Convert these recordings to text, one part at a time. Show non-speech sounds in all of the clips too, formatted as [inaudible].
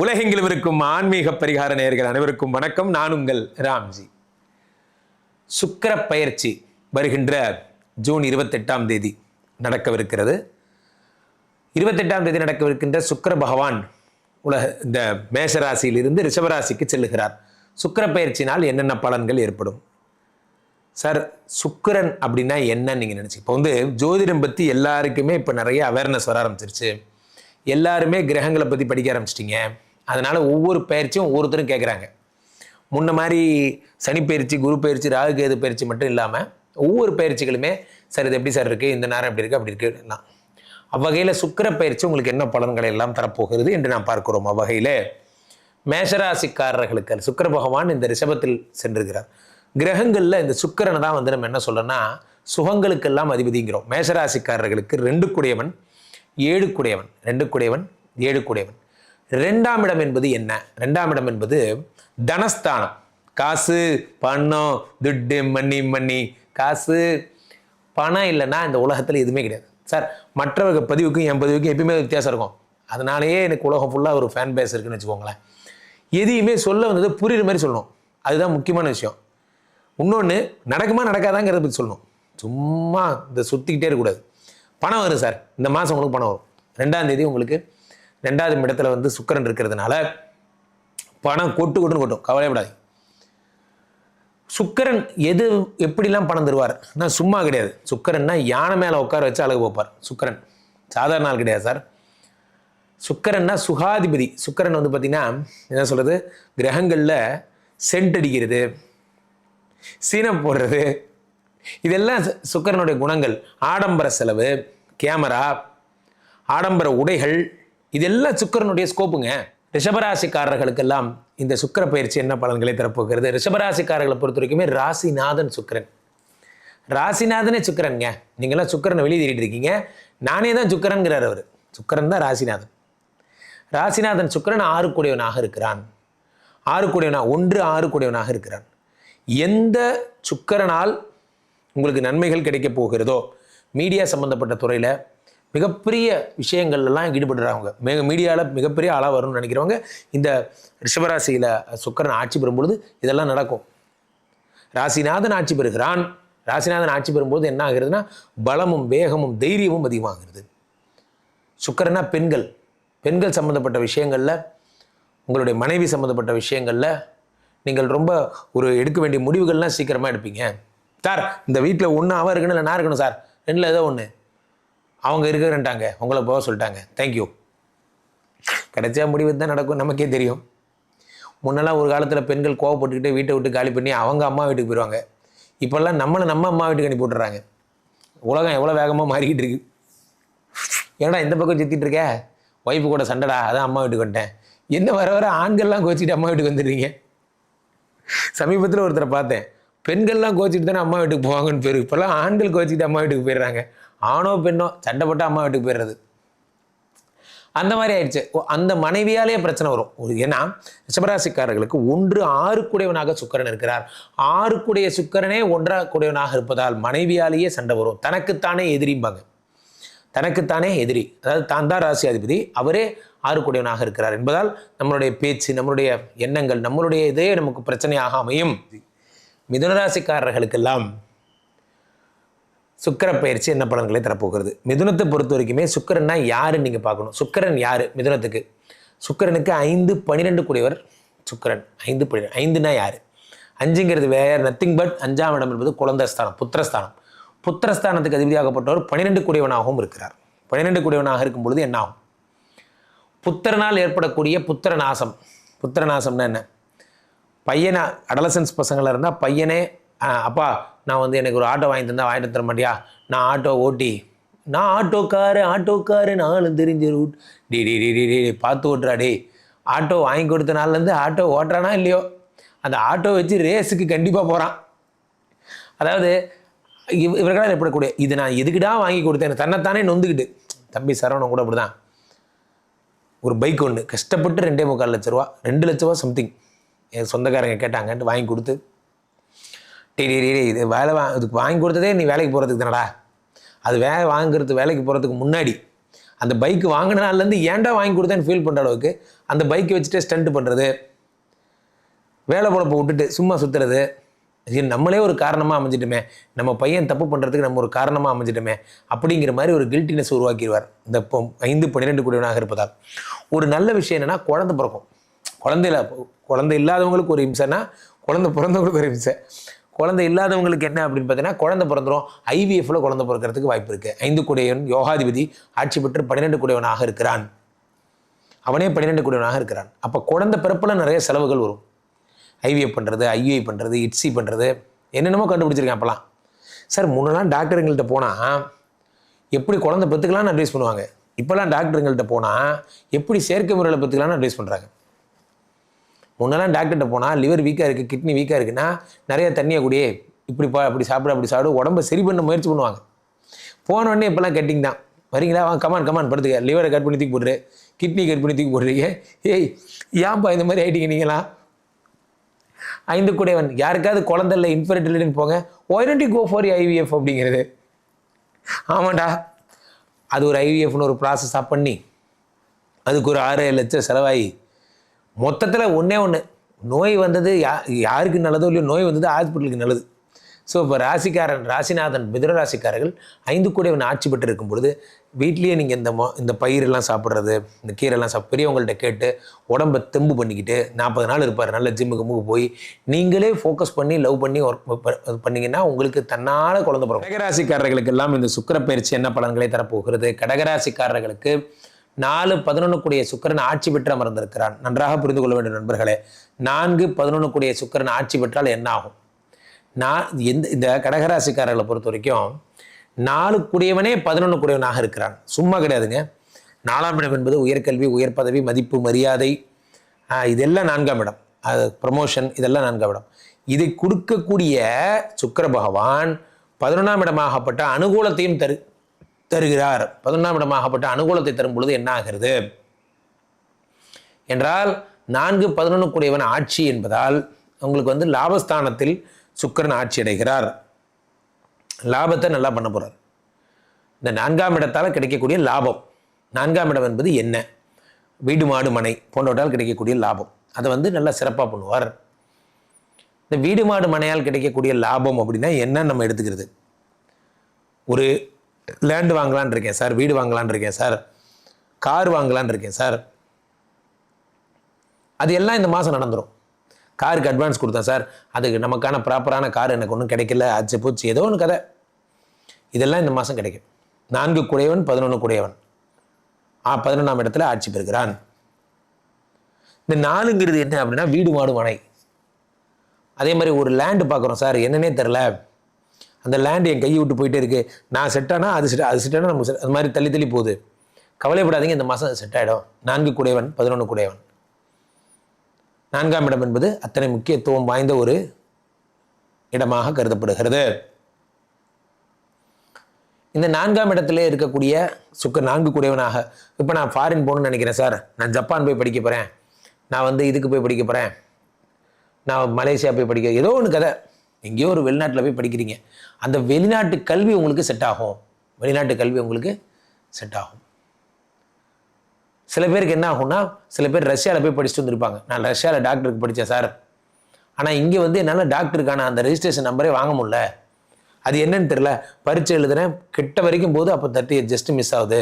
உலகெங்கிலும் இருக்கும் ஆன்மீக பரிகார நேயர்கள் அனைவருக்கும் வணக்கம். நான் உங்கள் ராம்ஜி. சுக்கர பயிற்சி வருகின்ற ஜூன் இருபத்தெட்டாம் தேதி நடக்கவிருக்கிறது. இருபத்தெட்டாம் தேதி நடக்கவிருக்கின்ற சுக்கர பகவான் உலக இந்த மேஷராசியிலிருந்து ரிஷபராசிக்கு செல்லுகிறார். சுக்கிர பயிற்சினால் என்னென்ன பலன்கள் ஏற்படும்? சார் சுக்கரன் அப்படின்னா என்னன்னு நீங்கள் நினச்சி இப்போ வந்து ஜோதிடம் பற்றி எல்லாருக்குமே இப்போ நிறைய அவேர்னஸ் வர ஆரம்பிச்சிருச்சு. எல்லாருமே கிரகங்களை பற்றி படிக்க ஆரம்பிச்சிட்டிங்க. அதனால் ஒவ்வொரு பயிற்சியும் ஒவ்வொருத்தரும் கேட்குறாங்க முன்ன மாதிரி சனி பயிற்சி குரு பயிற்சி ராகு கேது பயிற்சி மட்டும் இல்லாமல் ஒவ்வொரு பயிற்சிகளுமே சார் இது எப்படி சார் இருக்குது இந்த நேரம் எப்படி இருக்குது அப்படி இருக்குது எல்லாம் அவ்வகையில் சுக்கிர பயிற்சி உங்களுக்கு என்ன பலன்களை எல்லாம் தரப்போகிறது என்று நாம் பார்க்கிறோம். அவ்வகையில் மேஷராசிக்காரர்களுக்கு சுக்கிர பகவான் இந்த ரிஷபத்தில் சென்றிருக்கிறார். கிரகங்களில் இந்த சுக்கிரனை தான் வந்து நம்ம என்ன சொல்லணும்னா சுகங்களுக்கெல்லாம் அதிபதிங்கிறோம். மேஷராசிக்காரர்களுக்கு ரெண்டு குடையவன் ஏழு குடையவன் ரெண்டு குடையவன் ஏழு குடையவன். ரெண்டாம் இடம் என்பது என்ன? ரெண்டாம் இடம் என்பது தனஸ்தானம். காசு பணம் துட்டு மண்ணி மண்ணி காசு பணம் இல்லைன்னா இந்த உலகத்தில் எதுவுமே கிடையாது. சார் மற்றவர்கள் பதிவுக்கும் என் பதிவுக்கும் எப்பயுமே வித்தியாசம் இருக்கும். அதனாலேயே எனக்கு உலகம் ஃபுல்லாக ஒரு ஃபேன் பேஸ் இருக்குன்னு வச்சுக்கோங்களேன். எதையுமே சொல்ல வந்தது புரியுற மாதிரி சொல்லணும். அதுதான் முக்கியமான விஷயம். இன்னொன்று நடக்குமா நடக்காதாங்கிறத பற்றி சொல்லணும். சும்மா இந்த சுற்றிக்கிட்டே இருக்கக்கூடாது. பணம் வரும் சார். இந்த மாதம் உங்களுக்கு பணம் வரும். ரெண்டாம் தேதி உங்களுக்கு ரெண்டாவது இடத்துல வந்து சுக்கரன் இருக்கிறதுனால பணம் கொட்டு கொட்டுன்னு கொட்டும். கவலைப்படாது சுக்கரன் எது எப்படிலாம் பணம் தருவார்? நான் சும்மா கிடையாது. சுக்கரன்னா யானை மேலே உட்கார வச்சு அழகு பார்ப்பார் சுக்கரன். சாதாரண ஆள் கிடையாது சார். சுக்கரன்னா சுகாதிபதி. சுக்கரன் வந்து பார்த்தீங்கன்னா என்ன சொல்கிறது கிரகங்களில் சென்ட் அடிக்கிறது சீனம் போடுறது இதெல்லாம் சு- குணங்கள். ஆடம்பர செலவு கேமரா ஆடம்பர உடைகள் இதெல்லாம் சுக்கிரனுடைய ஸ்கோப்புங்க ரிஷபராசிக்காரர்களுக்கெல்லாம் இந்த சுக்கிர பயிற்சி என்ன பலன்களை தரப்போகிறது? ரிஷபராசிக்காரர்களை பொறுத்த வரைக்குமே ராசிநாதன் சுக்கிரன். ராசிநாதனே சுக்கிரன்ங்க. நீங்களாம் சுக்கிரனை வெளியே தேடிட்டு இருக்கீங்க. நானே தான் சுக்கிரன்கிறார் அவர். சுக்கிரன் தான் ராசிநாதன். ராசிநாதன் சுக்கரன் ஆறு கூடியவனாக இருக்கிறான். ஆறு கூடியவனா ஒன்று ஆறு கூடியவனாக இருக்கிறான். எந்த சுக்கிரனால் உங்களுக்கு நன்மைகள் கிடைக்கப் போகிறதோ மீடியா சம்பந்தப்பட்ட துறையில் மிகப்பெரிய விஷயங்கள்லாம் ஈடுபடுறவங்க மிக மீடியாவில் மிகப்பெரிய ஆளாக வரும்னு நினைக்கிறவங்க இந்த ரிஷபராசியில் சுக்கரன் ஆட்சி பெறும்பொழுது இதெல்லாம் நடக்கும். ராசிநாதன் ஆட்சி பெறுகிறான். ராசிநாதன் ஆட்சி பெறும்போது என்ன ஆகுறதுன்னா பலமும் வேகமும் தைரியமும் அதிகமாகிறது. சுக்கரனா பெண்கள். பெண்கள் சம்மந்தப்பட்ட விஷயங்களில் உங்களுடைய மனைவி சம்மந்தப்பட்ட விஷயங்களில் நீங்கள் ரொம்ப ஒரு எடுக்க வேண்டிய முடிவுகள்லாம் சீக்கிரமாக எடுப்பீங்க. சார் இந்த வீட்டில் ஒன்று அவன் இருக்கணும் இல்லை நான் இருக்கணும் சார்? ரெண்டில் ஏதோ ஒன்று அவங்க இருக்கிறன்ட்டாங்க. உங்களை போக சொல்லிட்டாங்க. தேங்க்யூ கிடைச்சா முடிவு தான் நடக்கும். நமக்கே தெரியும். முன்னெல்லாம் ஒரு காலத்தில் பெண்கள் கோவப்பட்டுக்கிட்டு வீட்டை விட்டு காலி பண்ணி அவங்க அம்மா வீட்டுக்கு போயிடுவாங்க இப்போல்லாம் நம்மளை நம்ம அம்மா வீட்டுக்கு அனுப்பி விட்டுறாங்க. உலகம் எவ்வளோ வேகமாக மாறிக்கிட்டு இருக்கு. ஏன்டா இந்த பக்கம் சுற்றிட்டு இருக்க? ஒய்ஃபு கூட சண்டைடா. அதான் அம்மா வீட்டுக்கு வந்துட்டேன். என்ன வர வர ஆண்கள்லாம் கோச்சிட்டு அம்மா வீட்டுக்கு வந்துடுறீங்க? சமீபத்தில் ஒருத்தரை பார்த்தேன். பெண்கள்லாம் கோச்சிட்டு தானே அம்மா வீட்டுக்கு போவாங்கன்னு பேர். இப்போல்லாம் ஆண்கள் கோச்சிட்டு அம்மா வீட்டுக்கு போயிடுறாங்க. ஆணோ பெண்ணோ சண்டை போட்டு அம்மா வீட்டுக்கு போயிடுறது. அந்த மாதிரி ஆயிடுச்சு. ஓ, அந்த மனைவியாலேயே பிரச்சனை வரும். ஒரு ஏன்னா ரிஷபராசிக்காரர்களுக்கு ஒன்று ஆறுக்குடையவனாக சுக்கரன் இருக்கிறார். ஆறுக்குடைய ஒன்றாக கூடையவனாக இருப்பதால் மனைவியாலேயே சண்டை வரும். தனக்குத்தானே எதிரிம்பாங்க. தனக்குத்தானே எதிரி. அதாவது தான் தான் ராசியாதிபதி அவரே ஆறுக்குடையவனாக இருக்கிறார் என்பதால் நம்மளுடைய பேச்சு நம்மளுடைய எண்ணங்கள் நம்மளுடைய இதே நமக்கு பிரச்சனையாக அமையும். மிதுனராசிக்காரர்களுக்கெல்லாம் சுக்கர பயிற்சி என்ன பலன்களை தரப்போகிறது? மிதுனத்தை பொறுத்த வரைக்குமே சுக்கிரன்னா யாருன்னு நீங்கள் பார்க்கணும். சுக்கிரன் யார்? மிதுனத்துக்கு. சுக்கிரனுக்கு ஐந்து பன்னிரெண்டு கூடியவர் சுக்கிரன். ஐந்து பன்னிரெண்டு ஐந்துனா யார்? அஞ்சுங்கிறது வேற நத்திங் பட் அஞ்சாம் இடம் என்பது குழந்தைஸ்தானம் புத்திரஸ்தானம். புத்திரஸ்தானத்துக்கு அதிபதியாகப்பட்டவர் பன்னிரெண்டு கூடியவனாகவும் இருக்கிறார். பன்னிரெண்டு கூடியவனாக இருக்கும் பொழுது என்ன ஆகும்? புத்திரனால் ஏற்படக்கூடிய புத்திர நாசம் புத்திர நாசம்னா என்ன? பையனை அடலசன்ஸ் பசங்களாக இருந்தால் பையனே அப்பா நான் வந்து எனக்கு ஒரு ஆட்டோ வாங்கி தந்தா வாங்கிட்டு தர மாட்டியா? நான் ஆட்டோ ஓட்டி நான் ஆட்டோக்காரு ஆட்டோக்காரு நானும் தெரிஞ்ச ரூட். டி டி டி டி டி பார்த்து ஓட்டுறா டே. ஆட்டோ வாங்கி கொடுத்த நாள்லேருந்து ஆட்டோ ஓட்டுறானா இல்லையோ? அந்த ஆட்டோ வச்சு ரேஸுக்கு கண்டிப்பாக போகிறான் அதாவது இவ் இவர்களால் ஏற்படக்கூடிய இது நான் எதுக்குடா வாங்கி கொடுத்தேன்? தன்னைத்தானே நொந்துக்கிட்டு. தம்பி சரவணம் கூட அப்படிதான். ஒரு பைக் ஒன்று கஷ்டப்பட்டு ரெண்டே முக்கால் லட்ச ரூபா ரெண்டு லட்ச ரூபா சம்திங் என் சொந்தக்காரங்க கேட்டாங்கன்ட்டு வாங்கி கொடுத்து டே இது வேலை வா இதுக்கு வாங்கி கொடுத்ததே நீ வேலைக்கு போகிறதுக்கு தானடா. அது வேலை வாங்குறது வேலைக்கு போகிறதுக்கு முன்னாடி. அந்த பைக்கு வாங்கின நாள்லேருந்து ஏன்டா வாங்கி கொடுத்தேன்னு ஃபீல் பண்ணுற அளவுக்கு அந்த பைக்கை வச்சுட்டு ஸ்டண்ட் பண்ணுறது வேலை பொழப்பை விட்டுட்டு சும்மா சுற்றுறது இது நம்மளே ஒரு காரணமாக அமைஞ்சிட்டுமே. நம்ம பையன் தப்பு பண்ணுறதுக்கு நம்ம ஒரு காரணமாக அமைஞ்சிட்டுமே. அப்படிங்கிற மாதிரி ஒரு கில்ட்டினஸ் உருவாக்கிடுவார். இந்த இப்போ ஐந்து பன்னிரெண்டு குடிவனாக இருப்பதால். ஒரு நல்ல விஷயம் என்னென்னா குழந்தை பிறக்கும். குழந்தையில குழந்தை இல்லாதவங்களுக்கு ஒரு இம்சைன்னா குழந்தை பிறந்தவங்களுக்கு ஒரு இம்சை. குழந்தை இல்லாதவங்களுக்கு என்ன அப்படின்னு பார்த்தீங்கன்னா குழந்தை பிறந்துரும். ஐவிஎஃப்ல குழந்தை பிறக்கிறதுக்கு வாய்ப்பு இருக்குது ஐந்து குடையவன் யோகாதிபதி ஆட்சி பெற்று பன்னிரெண்டு குடையவனாக இருக்கிறான். அவனே பன்னிரெண்டு குடையவனாக இருக்கிறான். அப்போ குழந்தை பிறப்பில் நிறைய செலவுகள் வரும். ஐவிஎஃப் பண்ணுறது ஐயுஐ பண்ணுறது இட்சி பண்ணுறது என்னென்னமோ கண்டுபிடிச்சிருக்கேன் அப்போலாம் சார் முன்னெல்லாம் டாக்டருங்கள்ட்ட போனால் எப்படி குழந்தை பெற்றுக்கலாம்னு அட்வைஸ் பண்ணுவாங்க. இப்போல்லாம் டாக்டருங்கள்ட்ட போனால் எப்படி செயற்கை முறையில் பெற்றுக்கலாம்னு அட்வைஸ் பண்ணுறாங்க முன்னெல்லாம் டாக்டர்கிட்ட போனால் லிவர் வீக்காக இருக்குது கிட்னி வீக்காக இருக்குன்னா நிறைய தண்ணியை குடியே இப்படி பா அப்படி சாப்பிட அப்படி சாப்பிடு உடம்பை சரி பண்ண முயற்சி பண்ணுவாங்க. போன உடனே இப்போல்லாம் கட்டிங் தான். வரீங்களா? வாங்க கமான் கமான் படுத்துக்க. லிவரை கட் பண்ணி தூக்கி போடுறேன் கிட்னி கட் பண்ணி தூக்கி போடுறீங்க ஏய் ஏன்பா இந்த மாதிரி ஆகிட்டீங்க நீங்களாம் ஐந்து குடைவன் யாருக்காவது குழந்தை இல்லை இன்ஃபர்டிலிட்டின்னு போங்க. ஒயரண்டி கோ ஃபார் ஐவிஎஃப் அப்படிங்கிறது. ஆமாண்டா. அது ஒரு ஐவிஎஃப்னு ஒரு ப்ராசஸாக பண்ணி அதுக்கு ஒரு ஆறு ஏழு லட்சம் செலவாகி மொத்தத்தில் ஒன்றே ஒன்று நோய் வந்தது யா யாருக்கு நல்லதோ இல்லையோ நோய் வந்தது ஹாஸ்பிட்டலுக்கு நல்லது. ஸோ இப்போ ராசிக்காரன் ராசிநாதன் மிதுன ராசிக்காரர்கள் ஐந்து கூடையவன் ஆட்சி பெற்று இருக்கும் பொழுது வீட்லேயே நீங்கள் இந்த மொ இந்த பயிரெல்லாம் சாப்பிட்றது இந்த கீரைலாம் சாப் பெரியவங்கள்ட்ட கேட்டு உடம்பை தெம்பு பண்ணிக்கிட்டு நாற்பது நாள் இருப்பார். நல்ல ஜிம்முக்கு முக்கு போய் நீங்களே ஃபோக்கஸ் பண்ணி லவ் பண்ணி ஒர்க் பண்ணிங்கன்னா உங்களுக்கு தன்னால் குழந்த பிறக்கும். கடகராசிக்காரர்களுக்கு எல்லாம் இந்த சுக்கர பயிற்சி என்ன பலன்களை தரப்போகிறது? கடகராசிக்காரர்களுக்கு நாலு பதினொன்று சுக்கரன் ஆட்சி பெற்று அமர்ந்திருக்கிறான். நன்றாக புரிந்து கொள்ள வேண்டும் நண்பர்களே. நான்கு பதினொன்று சுக்கரன் ஆட்சி பெற்றால் என்ன ஆகும் நான் எந்த இந்த கடகராசிக்காரர்களை பொறுத்த வரைக்கும் நாலு கூடியவனே பதினொன்று கூடியவனாக இருக்கிறான். சும்மா கிடையாதுங்க. நாலாம் இடம் என்பது உயர்கல்வி உயர் பதவி மதிப்பு மரியாதை. இதெல்லாம் நான்காம் இடம். அது ப்ரமோஷன் இதெல்லாம் நான்காம் இடம். இதை கொடுக்கக்கூடிய சுக்கர பகவான் பதினொன்றாம் இடமாகப்பட்ட அனுகூலத்தையும் தரு தருகிறார். பதினொன்றாம் இடமாகப்பட்ட அனுகூலத்தை தரும் பொழுது என்ன ஆகிறது? என்றால் நான்கு பதினொன்று கூடியவன் ஆட்சி என்பதால் உங்களுக்கு வந்து லாபஸ்தானத்தில் சுக்கிரன் ஆட்சி அடைகிறார். லாபத்தை நல்லா பண்ண போகிறார் இந்த நான்காம் இடத்தால் கிடைக்கக்கூடிய லாபம் நான்காம் இடம் என்பது என்ன? வீடு மாடு மனை போன்றவற்றால் கிடைக்கக்கூடிய லாபம். அதை வந்து நல்லா சிறப்பாக பண்ணுவார். இந்த வீடு மாடு மனையால் கிடைக்கக்கூடிய லாபம் அப்படின்னா என்ன நம்ம எடுத்துக்கிறது. ஒரு லேண்டு வாங்கலான் இருக்கேன் சார் வீடு வாங்கலான் இருக்கேன் சார் கார் வாங்கலான் இருக்கேன் சார் அது எல்லாம் இந்த மாதம் நடந்துடும் காருக்கு அட்வான்ஸ் கொடுத்தேன் சார் அதுக்கு நமக்கான ப்ராப்பரான கார் எனக்கு ஒன்றும் கிடைக்கல. அச்சு பூச்சி ஏதோ ஒன்று கதை. இதெல்லாம் இந்த மாதம் கிடைக்கும். நான்கு குடையவன் பதினொன்று குடையவன். ஆ பதினொன்றாம் இடத்துல ஆட்சி பெறுகிறான். இந்த நாலுங்கிறது என்ன அப்படின்னா வீடு மாடு மனை. அதே மாதிரி ஒரு லேண்டு பார்க்குறோம் சார் என்னன்னே தெரில அந்த லேண்டு என் கையை விட்டு போயிட்டே இருக்குது நான் செட்டானா அது செட் அது செட்டானா நம்ம செட் அது மாதிரி தள்ளி தள்ளி போகுது. கவலைப்படாதீங்க இந்த மாதம் செட் ஆகிடும் நான்கு குடையவன் பதினொன்று குடையவன். நான்காம் இடம் என்பது அத்தனை முக்கியத்துவம் வாய்ந்த ஒரு இடமாக கருதப்படுகிறது. இந்த நான்காம் இடத்திலே இருக்கக்கூடிய சுக்க நான்கு குடையவனாக. இப்போ நான் ஃபாரின் போகணும்னு நினைக்கிறேன் சார். நான் ஜப்பான் போய் படிக்க போகிறேன் நான் வந்து இதுக்கு போய் படிக்க போகிறேன் நான் மலேசியா போய் படிக்க ஏதோ ஒன்று கதை. எங்கேயோ ஒரு வெளிநாட்டில் போய் படிக்கிறீங்க. அந்த வெளிநாட்டு கல்வி உங்களுக்கு செட் ஆகும். வெளிநாட்டு கல்வி உங்களுக்கு செட் ஆகும். சில பேருக்கு என்ன ஆகும்னா சில பேர் ரஷ்யாவில் போய் படிச்சுட்டு வந்திருப்பாங்க. நான் ரஷ்யாவில் டாக்டருக்கு படித்தேன் சார் ஆனால் இங்கே வந்து என்னால் டாக்டருக்கான அந்த ரெஜிஸ்ட்ரேஷன் நம்பரே வாங்க முடில அது என்னன்னு தெரியல. பரீட்சை எழுதுகிறேன் கிட்ட வரைக்கும் போது அப்போ தட்டி ஜஸ்ட் மிஸ் ஆகுது.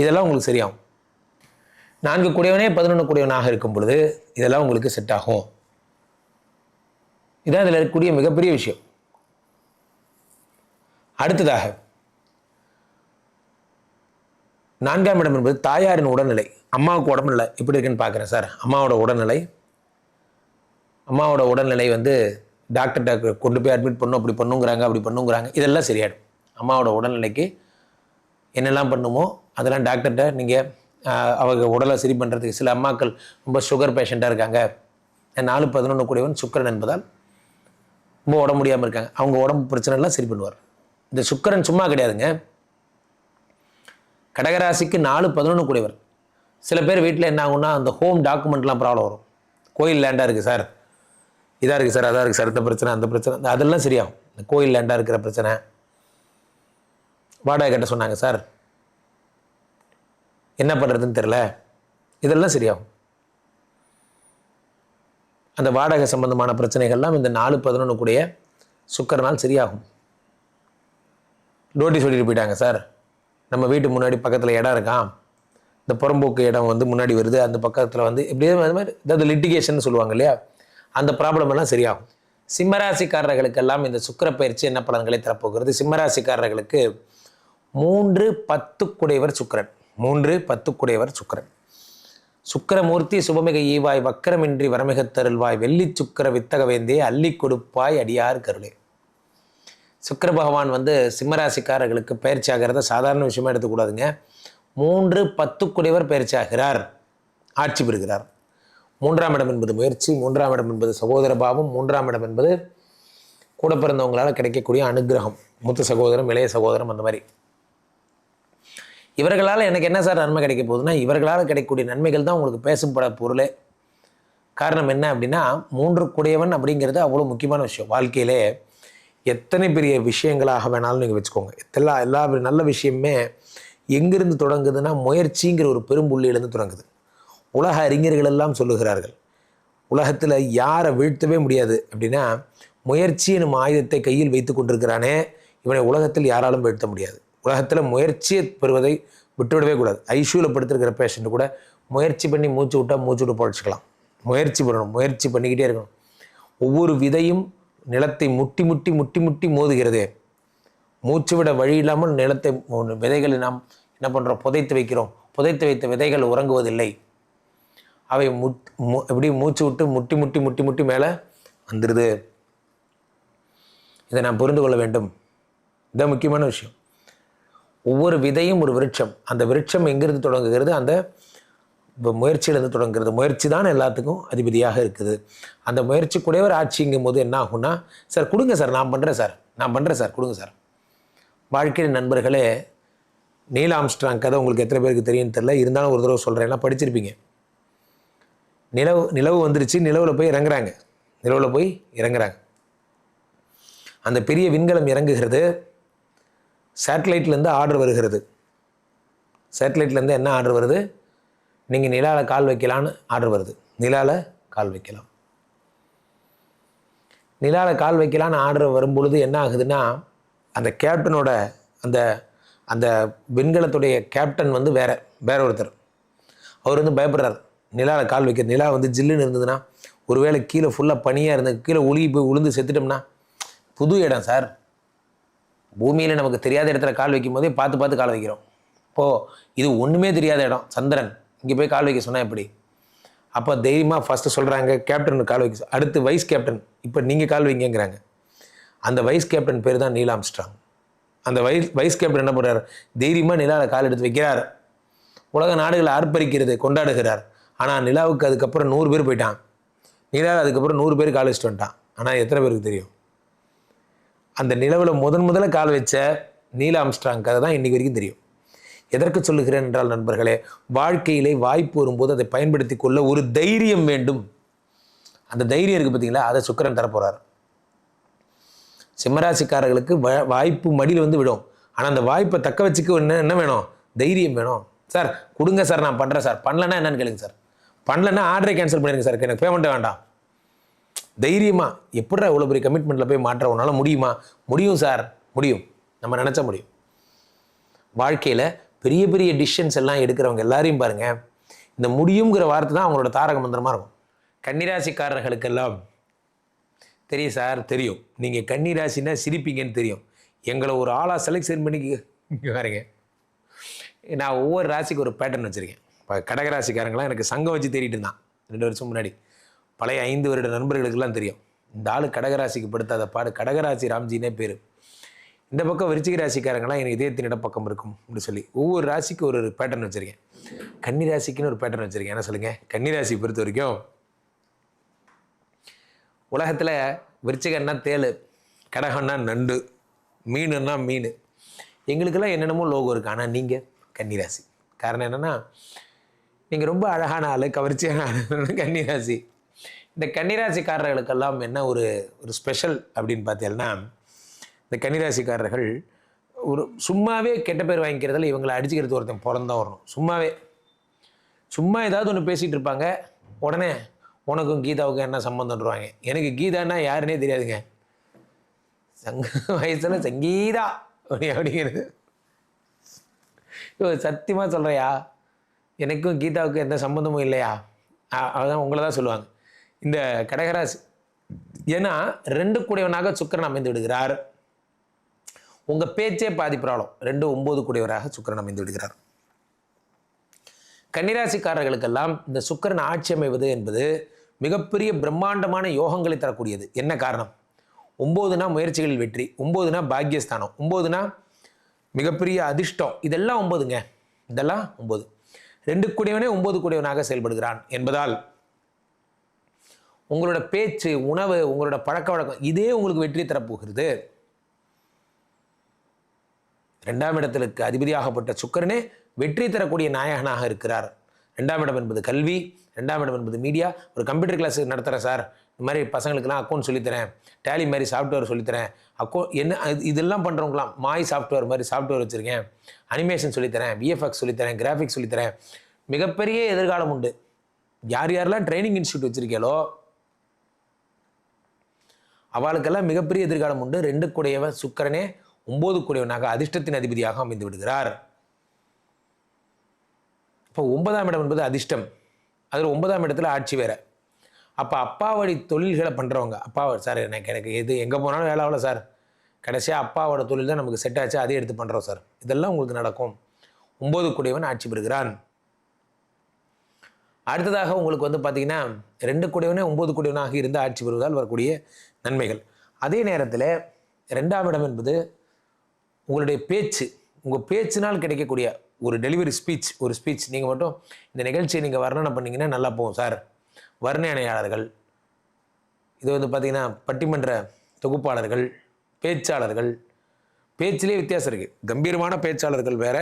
இதெல்லாம் உங்களுக்கு சரியாகும். நான்கு கூடியவனே பதினொன்று கூடியவனாக இருக்கும் பொழுது இதெல்லாம் உங்களுக்கு செட் ஆகும். இதுதான் இதில் இருக்கக்கூடிய மிகப்பெரிய விஷயம். அடுத்ததாக நான்காம் இடம் என்பது தாயாரின் உடல்நிலை. அம்மாவுக்கு உடம்பு எப்படி இருக்குன்னு பார்க்குறேன் சார். அம்மாவோட உடல்நிலை. அம்மாவோட உடல்நிலை வந்து டாக்டர்கிட்ட கொண்டு போய் அட்மிட் பண்ணும் அப்படி பண்ணுங்கிறாங்க அப்படி பண்ணுங்கிறாங்க. இதெல்லாம் சரியாயிடும். அம்மாவோட உடல்நிலைக்கு என்னெல்லாம் பண்ணுமோ அதெல்லாம் டாக்டர்கிட்ட நீங்கள் அவங்க உடலை சரி பண்ணுறதுக்கு சில அம்மாக்கள் ரொம்ப சுகர் பேஷண்ட்டாக இருக்காங்க. நாலு பதினொன்று கூடியவன் சுக்கரன் என்பதால் ரொம்ப உடம்பு முடியாமல் இருக்காங்க. அவங்க உடம்பு பிரச்சனைலாம் சரி பண்ணுவார். இந்த சுக்கரன் சும்மா கிடையாதுங்க. கடகராசிக்கு நாலு பதினொன்று கூடியவர். சில பேர் வீட்டில் என்ன ஆகும்னா அந்த ஹோம் டாக்குமெண்ட்லாம் ப்ராப்ளம் வரும். கோயில் லேண்டாக இருக்குது சார். இதாக இருக்குது சார் அதாக இருக்குது சார் இந்த பிரச்சனை அந்த பிரச்சனை அதெல்லாம் சரியாகும். இந்த கோயில் லேண்டாக இருக்கிற பிரச்சனை. வாடகை கட்ட சொன்னாங்க சார். என்ன பண்ணுறதுன்னு தெரில இதெல்லாம் சரியாகும். அந்த வாடகை சம்பந்தமான பிரச்சனைகள்லாம் இந்த நாலு பதினொன்று கூடிய சுக்கரனால் சரியாகும். நோட்டீஸ் சொல்லிட்டு போயிட்டாங்க சார். நம்ம வீட்டு முன்னாடி பக்கத்தில் இடம் இருக்கான் இந்த புறம்போக்கு இடம் வந்து முன்னாடி வருது. அந்த பக்கத்தில் வந்து இப்படியே அது மாதிரி ஏதாவது லிட்டிகேஷன் சொல்லுவாங்க இல்லையா? அந்த ப்ராப்ளம் எல்லாம் சரியாகும். சிம்மராசிக்காரர்களுக்கெல்லாம் இந்த சுக்கிர பயிற்சி என்ன பலன்களை தரப்போகிறது? சிம்மராசிக்காரர்களுக்கு மூன்று பத்துக்குடையவர் சுக்கிரன். மூன்று பத்துக்குடையவர் சுக்கிரன். சுக்கரமூர்த்தி சுபமிக ஈவாய் வக்கரமின்றி வரமிகத் தருள்வாய் வெள்ளி சுக்கிர வித்தகவேந்தே அள்ளி கொடுப்பாய் அடியார் கருளே. சுக்கர பகவான் வந்து சிம்மராசிக்காரர்களுக்கு பயிற்சி ஆகிறத சாதாரண விஷயமா எடுத்துக்கூடாதுங்க. மூன்று பத்துக்குடையவர் பயிற்சி ஆகிறார். ஆட்சி பெறுகிறார். மூன்றாம் இடம் என்பது முயற்சி மூன்றாம் இடம் என்பது சகோதர பாவம் மூன்றாம் இடம் என்பது கூட பிறந்தவங்களால் கிடைக்கக்கூடிய அனுகிரகம். மூத்த சகோதரம் இளைய சகோதரம் அந்த மாதிரி. இவர்களால் எனக்கு என்ன சார் நன்மை கிடைக்க போகுதுன்னா இவர்களால் கிடைக்கக்கூடிய நன்மைகள் தான் உங்களுக்கு பேசப்பட பொருளே. காரணம் என்ன அப்படின்னா மூன்று குடையவன் அப்படிங்கிறது அவ்வளோ முக்கியமான விஷயம். வாழ்க்கையிலே எத்தனை பெரிய விஷயங்களாக வேணாலும் நீங்கள் வச்சுக்கோங்க. எல்லா எல்லா நல்ல விஷயமே எங்கிருந்து தொடங்குதுன்னா முயற்சிங்கிற ஒரு பெரும்புள்ளியிலேருந்து தொடங்குது. உலக அறிஞர்கள் எல்லாம் சொல்லுகிறார்கள் உலகத்தில் யாரை வீழ்த்தவே முடியாது அப்படின்னா முயற்சி எனும் ஆயுதத்தை கையில் வைத்து கொண்டிருக்கிறானே இவனை உலகத்தில் யாராலும் வீழ்த்த முடியாது. உலகத்தில் முயற்சியை பெறுவதை விட்டுவிடவே கூடாது. ஐசியூவில் படுத்திருக்கிற பேஷண்ட் கூட முயற்சி பண்ணி மூச்சு விட்டால் மூச்சு விட்டு பொழைச்சிக்கலாம். முயற்சி பண்ணணும் முயற்சி பண்ணிக்கிட்டே இருக்கணும். ஒவ்வொரு விதையும் நிலத்தை முட்டி முட்டி முட்டி முட்டி மோதுகிறதே. மூச்சு விட வழி இல்லாமல் நிலத்தை விதைகளை நாம் என்ன பண்ணுறோம் புதைத்து வைக்கிறோம். புதைத்து வைத்த விதைகள் உறங்குவதில்லை. அவை முட் மு- எப்படி மூச்சு விட்டு முட்டி முட்டி முட்டி முட்டி மேலே வந்துடுது இதை நான் புரிந்து கொள்ள வேண்டும். இதுதான் முக்கியமான விஷயம். ஒவ்வொரு விதையும் ஒரு விருட்சம். அந்த விருட்சம் எங்கிருந்து தொடங்குகிறது? அந்த வ- முயற்சியிலிருந்து தொடங்குகிறது. முயற்சி தான் எல்லாத்துக்கும் அதிபதியாக இருக்குது. அந்த முயற்சி கூடவர் ஆட்சிங்கும் போது என்ன ஆகும்னா சார் கொடுங்க சார் நான் பண்ணுறேன் சார். நான் பண்ணுறேன் சார் கொடுங்க சார். வாழ்க்கையின் நண்பர்களே நீல் ஆம்ஸ்ட்ராங் கதை உங்களுக்கு எத்தனை பேருக்கு தெரியும்னு தெரில இருந்தாலும் ஒரு தடவை சொல்கிறேன் எல்லாம் படிச்சிருப்பீங்க. நிலவு நிலவு வந்துருச்சு. நிலவில் போய் இறங்குறாங்க. நிலவில் போய் இறங்குறாங்க. அந்த பெரிய விண்கலம் இறங்குகிறது. சேட்டலைட்லேருந்து ஆர்டர் வருகிறது. சேட்டலைட்லேருந்து என்ன ஆர்டர் வருது? நீங்கள் நிலாவில் கால் வைக்கலான்னு ஆர்டர் வருது. நிலாவில் கால் வைக்கலாம். நிலாவில் கால் வைக்கலான்னு ஆர்டர் வரும்பொழுது என்ன ஆகுதுன்னா அந்த கேப்டனோட அந்த அந்த விண்கலத்துடைய கேப்டன் வந்து வேற வேற ஒருத்தர். அவர் வந்து பயப்படுறார். நிலாவில் கால் வைக்க நிலா வந்து ஜில்லுன்னு இருந்ததுன்னா ஒருவேளை கீழே ஃபுல்லாக பனியாக இருந்தது கீழே உழுகி போய் உளுந்து செத்துட்டோம்னா புது இடம் சார். பூமியில் நமக்கு தெரியாத இடத்துல கால் வைக்கும் போதே பார்த்து பார்த்து கால் வைக்கிறோம். இப்போது இது ஒன்றுமே தெரியாத இடம். சந்திரன் இங்கே போய் கால் வைக்க சொன்னால் எப்படி? அப்போ தைரியமாக ஃபஸ்ட்டு சொல்கிறாங்க கேப்டன் கால் வைக்க அடுத்து வைஸ் கேப்டன் இப்போ நீங்கள் கால் வைங்கிறாங்க அந்த வைஸ் கேப்டன் பேர் தான் நீல் ஆம்ஸ்ட்ராங் அந்த வைஸ் வைஸ் கேப்டன் என்ன பண்ணுறார் தைரியமாக நிலாவில் கால் எடுத்து வைக்கிறார். உலக நாடுகளை ஆர்ப்பரிக்கிறது கொண்டாடுகிறார். ஆனால் நிலாவுக்கு அதுக்கப்புறம் நூறு பேர் போயிட்டான். நிலாவில் அதுக்கப்புறம் நூறு பேர் கால் வச்சுட்டு வந்துட்டான். ஆனால் எத்தனை பேருக்கு தெரியும்? அந்த நிலவில் முதன் முதல்ல கால் வச்ச நீல ஆம்ஸ்ட்ராங் கதை தான் இன்றைக்கி வரைக்கும் தெரியும். எதற்கு சொல்லுகிறேன் என்றால் நண்பர்களே வாழ்க்கையிலே வாய்ப்பு வரும்போது அதை பயன்படுத்தி கொள்ள ஒரு தைரியம் வேண்டும். அந்த தைரியம் இருக்குது பார்த்தீங்களா அதை சுக்கிரன் தரப்போகிறார் சிம்மராசிக்காரர்களுக்கு வ- வாய்ப்பு மடியில் வந்து விடும். ஆனால் அந்த வாய்ப்பை தக்க வச்சுக்க என்ன என்ன வேணும்? தைரியம் வேணும். சார் கொடுங்க சார் நான் பண்ணுறேன் சார். பண்ணலன்னா என்னன்னு கேளுங்க சார். பண்ணலன்னா ஆர்டரை கேன்சல் பண்ணிடுங்க சார். எனக்கு பேமெண்ட்டே வேண்டாம். தைரியமாக எப்படிடா இவ்வளோ பெரிய கமிட்மெண்ட்டில் போய் மாற்ற உன்னால் முடியுமா? முடியும் சார் முடியும். நம்ம நினச்ச முடியும். வாழ்க்கையில் பெரிய பெரிய டிசிஷன்ஸ் எல்லாம் எடுக்கிறவங்க எல்லாரையும் பாருங்கள் இந்த முடியுங்கிற வார்த்தை தான் அவங்களோட தாரக மந்திரமாக இருக்கும். கன்னிராசிக்காரர்களுக்கெல்லாம் தெரியும் சார் தெரியும். நீங்கள் கன்னிராசினா சிரிப்பீங்கன்னு தெரியும். எங்களை ஒரு ஆளாக செலெக்ஷன் பண்ணி பாருங்க. நான் ஒவ்வொரு ராசிக்கு ஒரு பேட்டர்ன் வச்சுருக்கேன். இப்போ கடகராசிக்காரங்களாம் எனக்கு சங்கம் வச்சு தேடிட்டு இருந்தான். ரெண்டு வருஷம் முன்னாடி. பழைய ஐந்து வருட நண்பர்களுக்கெல்லாம் தெரியும். இந்த ஆள் கடகராசிக்கு படுத்தாத பாடு. கடகராசி ராம்ஜினே பேர். இந்த பக்கம் விருச்சிக ராசிக்காரங்களாம் எனக்கு இதயத்தின் இடப்பக்கம் இருக்கும் அப்படின்னு சொல்லி ஒவ்வொரு ராசிக்கு ஒரு பேட்டர்ன் வச்சுருக்கேன். கன்னி ராசிக்குன்னு ஒரு பேட்டர்ன் வச்சுருக்கேன். என்ன சொல்லுங்கள் கன்னி ராசி பொறுத்த வரைக்கும் உலகத்தில் விருச்சிகன்னா தேள் கடகம்னா நண்டு மீனுன்னா மீன். எங்களுக்கெல்லாம் என்னென்னமோ லோகோ இருக்குது ஆனால் நீங்கள் கன்னிராசி காரணம் என்னென்னா நீங்கள் ரொம்ப அழகான ஆள் கவர்ச்சியான ஆள் கன்னிராசி இந்த கன்னிராசிக்காரர்களுக்கெல்லாம் என்ன ஒரு ஒரு ஸ்பெஷல் அப்படின்னு பார்த்தீங்கன்னா இந்த கன்னிராசிக்காரர்கள் ஒரு சும்மாவே கெட்ட பேர் வாங்கிக்கிறதுல இவங்களை அடிச்சுக்கிறது ஒருத்தன் பிறந்தான் வரணும். சும்மாவே. சும்மா ஏதாவது ஒன்று பேசிகிட்டு இருப்பாங்க. உடனே உனக்கும் கீதாவுக்கும் என்ன சம்மந்தம்ன்றவாங்க எனக்கு கீதான்னா யாருன்னே தெரியாதுங்க. சங்க [laughs] வயசில் சங்கீதா அப்படி அப்படிங்கிறது. சத்தியமாக சொல்கிறையா எனக்கும் கீதாவுக்கும் எந்த சம்மந்தமும் இல்லையா? அதுதான் அதான் உங்களை தான் சொல்லுவாங்க. இந்த கடகராசி. ஏன்னா ரெண்டு கூடியவனாக சுக்கிரன் அமைந்து விடுகிறார். உங்கள் பேச்சே பாதி ப்ராப்ளம் ரெண்டு ஒம்பது கூடியவராக சுக்கிரன் அமைந்து விடுகிறார். கன்னிராசிக்காரர்களுக்கெல்லாம் இந்த சுக்கிரன் ஆட்சி அமைவது என்பது மிகப்பெரிய பிரம்மாண்டமான யோகங்களை தரக்கூடியது. என்ன காரணம்? ஒம்போதுனா முயற்சிகளில் வெற்றி ஒம்போதுனா பாக்கியஸ்தானம் ஒம்போதுனா மிகப்பெரிய அதிர்ஷ்டம். இதெல்லாம் ஒம்பதுங்க இதெல்லாம் ஒம்பது ரெண்டு கூடியவனே ஒம்போது கூடியவனாக செயல்படுகிறான் என்பதால் உங்களோட பேச்சு உணவு உங்களோட பழக்க வழக்கம் இதே உங்களுக்கு வெற்றி தரப்போகிறது ரெண்டாம் இடத்திற்கு அதிபதியாகப்பட்ட சுக்கரனே வெற்றி தரக்கூடிய நாயகனாக இருக்கிறார். ரெண்டாம் இடம் என்பது கல்வி ரெண்டாம் இடம் என்பது மீடியா ஒரு கம்ப்யூட்டர் கிளாஸ் நடத்துகிறேன் சார் இந்த மாதிரி பசங்களுக்குலாம் அக்கௌண்ட் சொல்லித்தரேன் டேலி மாதிரி சாஃப்ட்வேர் சொல்லித்தரேன் அக்கௌ என்ன இதெல்லாம் பண்ணுறவங்களாம் மாய் சாஃப்ட்வேர் மாதிரி சாஃப்ட்வேர் வச்சுருக்கேன். அனிமேஷன் சொல்லித்தரேன் விஎஃப்எக்ஸ் சொல்லித்தரேன் கிராஃபிக்ஸ் சொல்லித்தரேன் மிகப்பெரிய எதிர்காலம் உண்டு. யார் யாரெல்லாம் ட்ரைனிங் இன்ஸ்டியூட் வச்சுருக்கீங்களோ அவளுக்கெல்லாம் மிகப்பெரிய எதிர்காலம் உண்டு. ரெண்டு கூடையவன் சுக்கரனே ஒன்பது கூடையவனாக அதிர்ஷ்டத்தின் அதிபதியாக அமைந்து விடுகிறார். இப்போ ஒன்பதாம் இடம் என்பது அதிர்ஷ்டம். அதில் ஒன்பதாம் இடத்துல ஆட்சி வேற. அப்போ அப்பா வழி தொழில்களை பண்ணுறவங்க அப்பா சார் எனக்கு எனக்கு எது எங்கே போனாலும் வேலை ஆகல சார். கடைசியாக அப்பாவோட தொழில் தான் நமக்கு செட் ஆச்சு அதே எடுத்து பண்ணுறோம் சார். இதெல்லாம் உங்களுக்கு நடக்கும். ஒன்பது கூடியவன் ஆட்சி பெறுகிறான். அடுத்ததாக உங்களுக்கு வந்து பார்த்தீங்கன்னா ரெண்டு கூடியவனே ஒன்பது கூடியவனாக இருந்து ஆட்சி பெறுவதால் வரக்கூடிய நன்மைகள். அதே நேரத்தில் ரெண்டாம் இடம் என்பது உங்களுடைய பேச்சு. உங்கள் பேச்சினால் கிடைக்கக்கூடிய ஒரு டெலிவரி ஸ்பீச் ஒரு ஸ்பீச் நீங்கள் மட்டும் இந்த நிகழ்ச்சியை நீங்கள் வர்ணனை பண்ணிங்கன்னா நல்லா போகும் சார் வர்ணனையாளர்கள் இது வந்து பார்த்திங்கன்னா பட்டிமன்ற தொகுப்பாளர்கள் பேச்சாளர்கள். பேச்சிலே வித்தியாசம் இருக்குது கம்பீரமான பேச்சாளர்கள் வேற.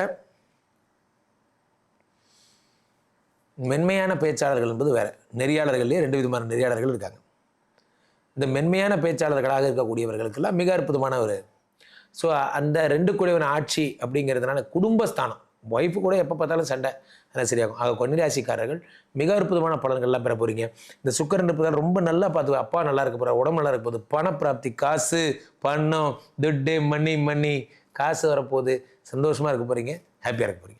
மென்மையான பேச்சாளர்கள் என்பது வேறு. நெறியாளர்கள்லேயே ரெண்டு விதமான நெறியாளர்கள் இருக்காங்க. இந்த மென்மையான பேச்சாளர்களாக இருக்கக்கூடியவர்களுக்கெல்லாம் மிக அற்புதமான ஒரு ஸோ அந்த ரெண்டு கூடியவன் ஆட்சி அப்படிங்கிறதுனால குடும்பஸ்தானம். ஒய்ஃபு கூட எப்போ பார்த்தாலும் சண்டை. அதெல்லாம் சரியாகும். ஆக கொன்னிராசிக்காரர்கள் மிக அற்புதமான பலன்கள்லாம் பெற போகிறீங்க இந்த சுக்கரன் இருப்பதால் ரொம்ப நல்லா பார்த்து அப்பா நல்லா இருக்க போகிறார் உடம்பு நல்லா இருக்க போகுது. பணப்பிராப்தி காசு பணம் துட்டு மணி மணி காசு வரப்போகுது. சந்தோஷமாக இருக்க போகிறீங்க ஹாப்பியாக இருக்க போகிறீங்க